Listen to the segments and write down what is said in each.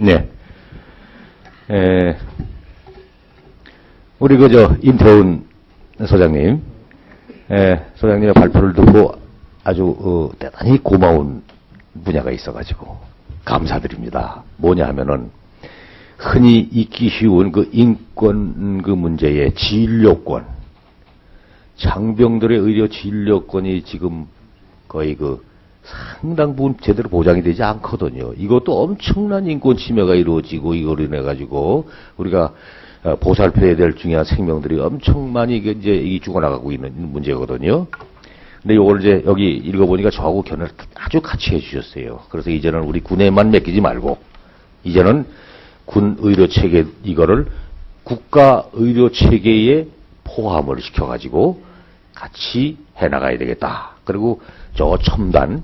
네. 에, 우리 그저 임태훈 소장님, 에, 소장님의 발표를 듣고 아주 어, 대단히 고마운 분야가 있어가지고 감사드립니다. 뭐냐 하면은 흔히 있기 쉬운 그 인권 그 문제의 진료권, 장병들의 의료 진료권이 지금 거의 그 상당 부분 제대로 보장이 되지 않거든요. 이것도 엄청난 인권 침해가 이루어지고 이걸 인해 가지고 우리가 어, 보살펴야 될 중요한 생명들이 엄청 많이 이제 이 죽어나가고 있는 문제거든요. 근데 요걸 이제 여기 읽어보니까 저하고 견해를 아주 같이 해주셨어요. 그래서 이제는 우리 군에만 맡기지 말고 이제는 군 의료 체계 이거를 국가 의료 체계에 포함을 시켜가지고 같이 해나가야 되겠다. 그리고 저 첨단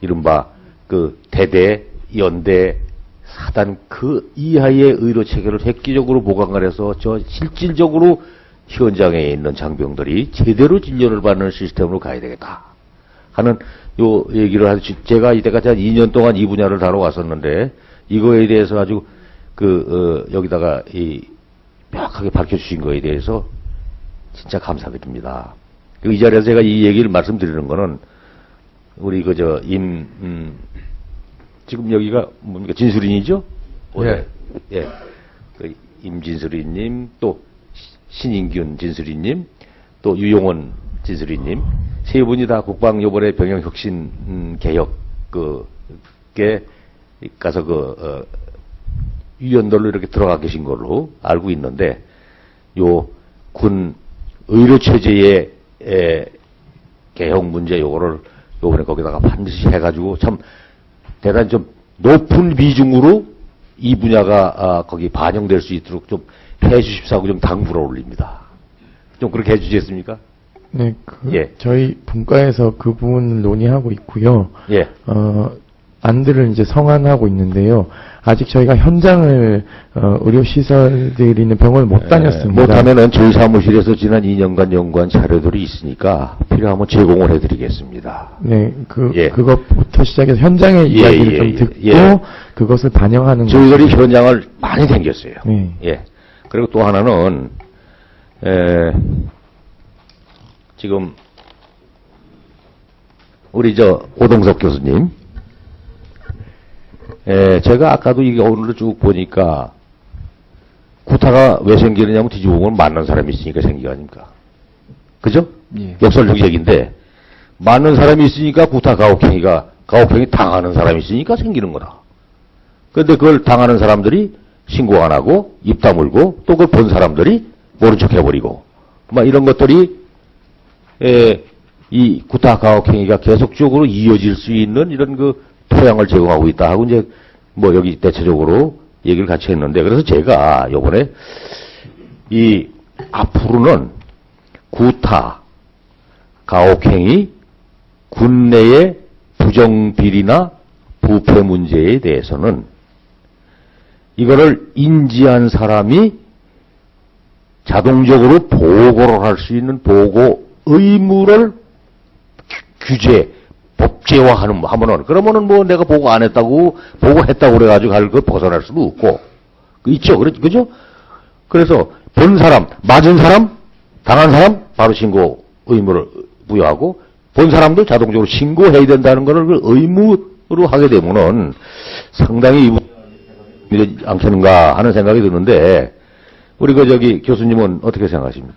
이른바 그 대대, 연대, 사단 그 이하의 의료 체계를 획기적으로 보강을 해서 저 실질적으로 현장에 있는 장병들이 제대로 진료를 받는 시스템으로 가야 되겠다. 하는 요 얘기를 하지 제가 이때까지 한 2년 동안 이 분야를 다뤄왔었는데 이거에 대해서 아주 그 어, 여기다가 이 명확하게 밝혀주신 거에 대해서 진짜 감사드립니다. 그이 자리에서 제가 이 얘기를 말씀드리는 거는 우리 그저 임 음, 지금 여기가 뭡니까 진수린이죠? 예. 예. 그 임진수리님 또 시- 신인균 진수리님 또 유용원 진수리님 세 분이 다 국방 요번에 병영 혁신 음, 개혁 그게 가서 그 어, 위원들로 이렇게 들어가 계신 걸로 알고 있는데 요 군 의료 체제의 에, 개혁 문제 요거를 요번에 거기다가 반드시 해가지고 참 대단히 좀 높은 비중으로 이 분야가 아, 거기 반영될 수 있도록 좀 해주십사고 좀 당부를 올립니다. 좀 그렇게 해주시겠습니까? 네, 그 예. 저희 분과에서 그 부분을 논의하고 있고요. 예. 어, 안들을 이제 성안하고 있는데요. 아직 저희가 현장을 어, 의료 시설들이 있는 병원을 못 다녔습니다. 못하면은 저희 사무실에서 지난 2년간 연구한 자료들이 있으니까 필요하면 제공을 해드리겠습니다. 네, 그 예. 그것부터 시작해서 현장의 예, 이야기를 예, 좀 예, 듣고 예. 그것을 반영하는 저희들이 것이- 현장을 많이 댕겼어요. 네. 예. 그리고 또 하나는 에, 지금 우리 저 오동석 교수님, 에, 제가 아까도 이게 오늘 쭉 보니까 구타가 왜 생기느냐면 뒤집어 보면 맞는 사람이 있으니까 생기가 아닙니까? 그죠? 예. 역설적 얘기인데 맞는 사람이 있으니까 구타 가혹행위가 가혹행위 당하는 사람이 있으니까 생기는 거다. 근데 그걸 당하는 사람들이 신고 안 하고 입 다물고 또 그걸 본 사람들이 모른 척 해버리고 막 이런 것들이 에, 이 구타 가혹행위가 계속적으로 이어질 수 있는 이런 그 토양을 제공하고 있다 하고 이제 뭐 여기 대체적으로 얘기를 같이 했는데 그래서 제가 요번에 이 앞으로는 구타 가혹행위 군내의 부정비리나 부패 문제에 대해서는 이거를 인지한 사람이 자동적으로 보고를 할 수 있는 보고 의무를 규- 규제, 법 제화하는, 하면은, 그러면은 뭐 내가 보고 안 했다고, 보고 했다고 그래가지고 할거 벗어날 수도 없고, 그 있죠. 그러, 그죠? 그래서 본 사람, 맞은 사람, 당한 사람, 바로 신고 의무를 부여하고, 본 사람도 자동적으로 신고해야 된다는 거를 그 의무로 하게 되면은 상당히 않겠는가 하는 생각이 드는데, 우리 그 저기 교수님은 어떻게 생각하십니까?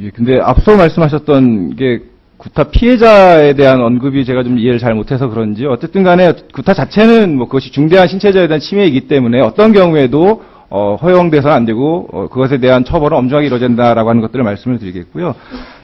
예, 근데 앞서 말씀하셨던 게 구타 피해자에 대한 언급이 제가 좀 이해를 잘 못해서 그런지 어쨌든 간에 구타 자체는 뭐 그것이 중대한 신체자에 대한 침해이기 때문에 어떤 경우에도 어, 허용돼서는 안 되고 어, 그것에 대한 처벌은 엄중하게 이루어진다라고 하는 것들을 말씀을 드리겠고요.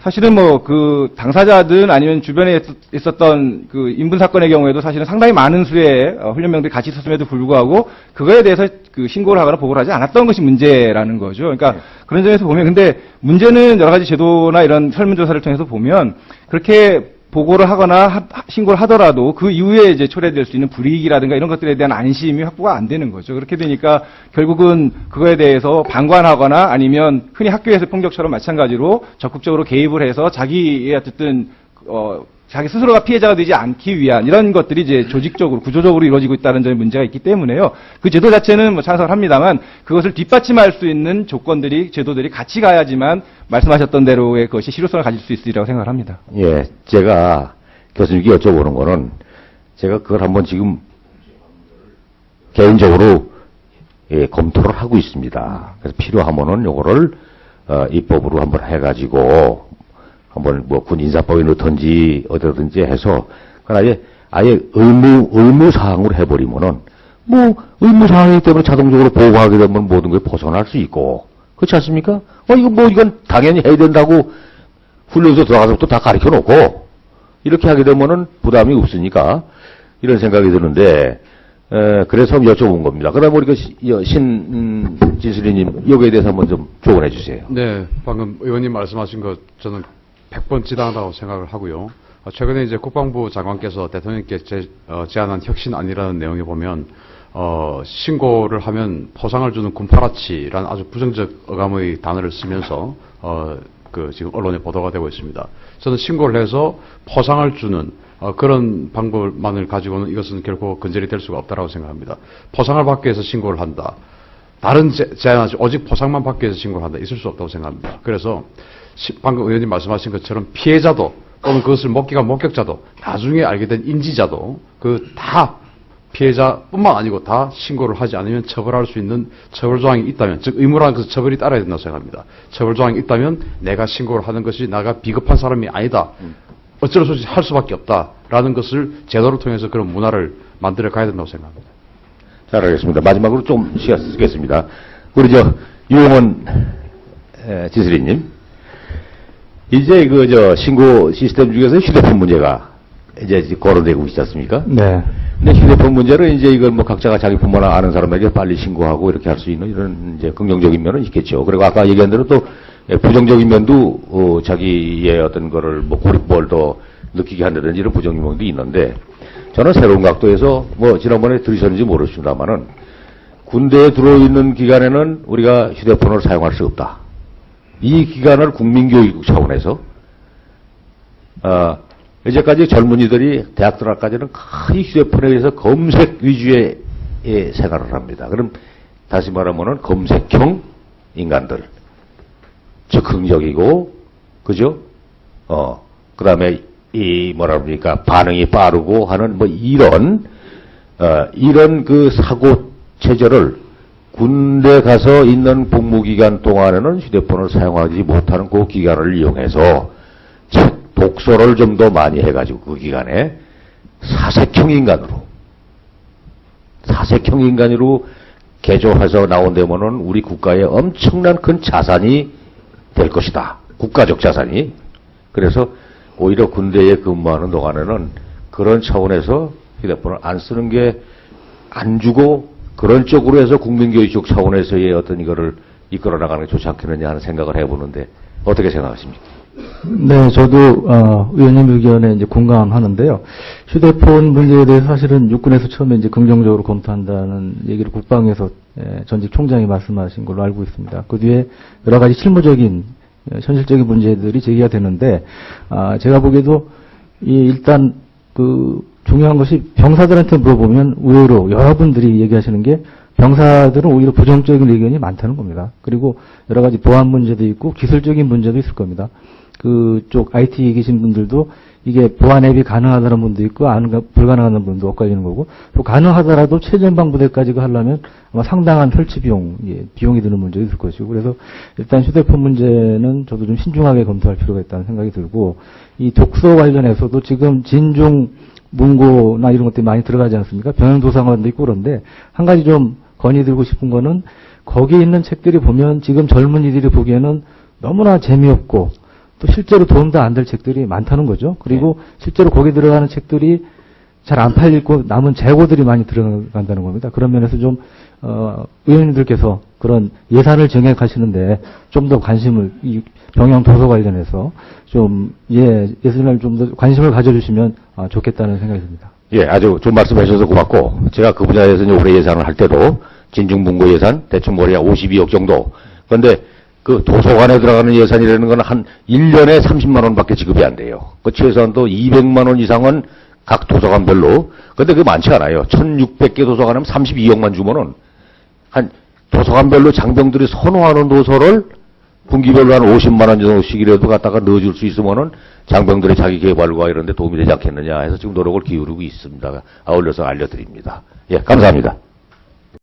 사실은 뭐 그 당사자든 아니면 주변에 있- 있었던 그 인분 사건의 경우에도 사실은 상당히 많은 수의 어, 훈련병들이 같이 있었음에도 불구하고 그거에 대해서 그 신고를 하거나 보고를 하지 않았던 것이 문제라는 거죠. 그러니까 그런 점에서 보면 근데 문제는 여러 가지 제도나 이런 설문조사를 통해서 보면 그렇게 보고를 하거나 하- 신고를 하더라도 그 이후에 이제 초래될 수 있는 불이익이라든가 이런 것들에 대한 안심이 확보가 안 되는 거죠. 그렇게 되니까 결국은 그거에 대해서 방관하거나 아니면 흔히 학교에서 폭력처럼 마찬가지로 적극적으로 개입을 해서 자기의 어쨌든 어, 자기 스스로가 피해자가 되지 않기 위한 이런 것들이 이제 조직적으로 구조적으로 이루어지고 있다는 점에 문제가 있기 때문에요. 그 제도 자체는 뭐 찬성을 합니다만 그것을 뒷받침할 수 있는 조건들이 제도들이 같이 가야지만 말씀하셨던 대로의 그것이 실효성을 가질 수 있으리라고 생각을 합니다. 예, 제가 교수님께 여쭤보는 거는 제가 그걸 한번 지금 개인적으로 예, 검토를 하고 있습니다. 그래서 필요하면은 요거를 어, 입법으로 한번 해가지고 한번 뭐 군 인사법에 넣든지 어디든지 해서 그건 아예 아예 의무 의무 사항으로 해버리면은 뭐 의무 사항이기 때문에 자동적으로 보고하게 되면 모든 게 벗어날 수 있고 그렇지 않습니까? 어 이거 뭐 이건 당연히 해야 된다고 훈련소 들어가서부터 다 가르쳐 놓고 이렇게 하게 되면은 부담이 없으니까 이런 생각이 드는데 에, 그래서 여쭤본 겁니다. 그다음 우리 그 시- 여- 신진수리님 여기에 대해서 한번 좀 조언해 주세요. 네, 방금 의원님 말씀하신 것 저는 100번 지당하다고 생각을 하고요. 어, 최근에 이제 국방부 장관께서 대통령께 제, 어, 제안한 혁신 안이라는 내용에 보면 어, 신고를 하면 포상을 주는 군파라치라는 아주 부정적 어감의 단어를 쓰면서 어, 그 지금 언론에 보도가 되고 있습니다. 저는 신고를 해서 포상을 주는 어, 그런 방법만을 가지고는 이것은 결코 근절이 될 수가 없다고 생각합니다. 포상을 받기 위해서 신고를 한다. 다른 제- 제안하지 오직 포상만 받기 위해서 신고를 한다. 있을 수 없다고 생각합니다. 그래서 시- 방금 의원님 말씀하신 것처럼 피해자도 또는 그것을 목격한 목격자도 나중에 알게 된 인지자도 그 다 피해자뿐만 아니고 다 신고를 하지 않으면 처벌할 수 있는 처벌 조항이 있다면 즉 의무라는 것은 처벌이 따라야 된다고 생각합니다. 처벌 조항이 있다면 내가 신고를 하는 것이 나가 비겁한 사람이 아니다. 어쩔 수 없이 할 수밖에 없다라는 것을 제도를 통해서 그런 문화를 만들어 가야 된다고 생각합니다. 잘 알겠습니다. 마지막으로 좀 시간 쓰겠습니다. 우리 저 유용원 에, 지수리님 이제 그 저 신고 시스템 중에서 휴대폰 문제가 이제 거론되고 있지 않습니까? 네. 근데 휴대폰 문제를 이제 이걸 뭐 각자가 자기 부모나 아는 사람에게 빨리 신고하고 이렇게 할 수 있는 이런 이제 긍정적인 면은 있겠죠. 그리고 아까 얘기한 대로 또 예, 부정적인 면도 어, 자기의 어떤 거를 뭐 고립을 더 느끼게 한다든지 이런 부정적인 면도 있는데 저는 새로운 각도에서 뭐 지난번에 들으셨는지 모르겠습니다만은 군대에 들어있는 기간에는 우리가 휴대폰을 사용할 수 없다. 이 기간을 국민교육 차원에서 어, 이제까지 젊은이들이 대학 들어가까지는 거의 휴대폰에 의해서 검색 위주의 예, 생활을 합니다. 그럼 다시 말하면은 검색형 인간들. 적극적이고, 그죠? 어, 그 다음에 이 뭐라 그럽니까 반응이 빠르고 하는 뭐 이런 어, 이런 그 사고 체제를 군대 가서 있는 복무 기간 동안에는 휴대폰을 사용하지 못하는 그 기간을 이용해서 책 독서를 좀 더 많이 해가지고 그 기간에 사색형 인간으로 사색형 인간으로 개조해서 나온다면은 우리 국가에 엄청난 큰 자산이 될 것이다. 국가적 자산이. 그래서 오히려 군대에 근무하는 동안에는 그런 차원에서 휴대폰을 안 쓰는 게 안 주고 그런 쪽으로 해서 국민교육적 차원에서의 어떤 이거를 이끌어 나가는 게 좋지 않겠느냐 하는 생각을 해보는데 어떻게 생각하십니까? 네, 저도 어, 의원님 의견에 이제 공감하는데요. 휴대폰 문제에 대해서 사실은 육군에서 처음에 이제 긍정적으로 검토한다는 얘기를 국방에서 예, 전직 총장이 말씀하신 걸로 알고 있습니다. 그 뒤에 여러 가지 실무적인 예, 현실적인 문제들이 제기가 되는데 아, 제가 보기에도 이 일단 그 중요한 것이 병사들한테 물어보면 의외로 여러분들이 얘기하시는 게 병사들은 오히려 부정적인 의견이 많다는 겁니다. 그리고 여러 가지 보안 문제도 있고 기술적인 문제도 있을 겁니다. 그쪽 IT에 계신 분들도 이게 보안 앱이 가능하다는 분도 있고 안 가- 불가능한 분도 엇갈리는 거고 또 가능하더라도 최전방 부대까지 하려면 아마 상당한 설치 비용, 예, 비용이 드는 문제도 있을 것이고 그래서 일단 휴대폰 문제는 저도 좀 신중하게 검토할 필요가 있다는 생각이 들고 이 독서 관련해서도 지금 진중 문고나 이런 것들이 많이 들어가지 않습니까? 병영도서관도 있고 그런데 한 가지 좀 건의드리고 싶은 거는 거기에 있는 책들이 보면 지금 젊은이들이 보기에는 너무나 재미없고 또 실제로 도움도 안 될 책들이 많다는 거죠. 그리고 실제로 거기 들어가는 책들이 잘 안 팔리고 남은 재고들이 많이 들어간다는 겁니다. 그런 면에서 좀 어, 의원님들께서 그런 예산을 증액하시는데 좀 더 관심을 이 병영 도서 관련해서 좀 예, 예산을 좀 더 관심을 가져주시면 아, 좋겠다는 생각이 듭니다. 예, 아주 좋은 말씀 해 주셔서 고맙고, 제가 그 분야에서 올해 예산을 할 때도, 진중문고 예산, 대충 머리야 52억 정도. 그런데, 그 도서관에 들어가는 예산이라는 건 한 1년에 30만 원밖에 지급이 안 돼요. 그 최소한도 200만 원 이상은 각 도서관별로. 근데 그게 많지 않아요. 1600개 도서관이면 32억만 주면은 한 도서관별로 장병들이 선호하는 도서를 분기별로 한 50만 원 정도씩이라도 갖다가 넣어줄 수 있으면은 장병들의 자기 개발과 이런 데 도움이 되지 않겠느냐 해서 지금 노력을 기울이고 있습니다. 아울러서 알려드립니다. 예, 감사합니다.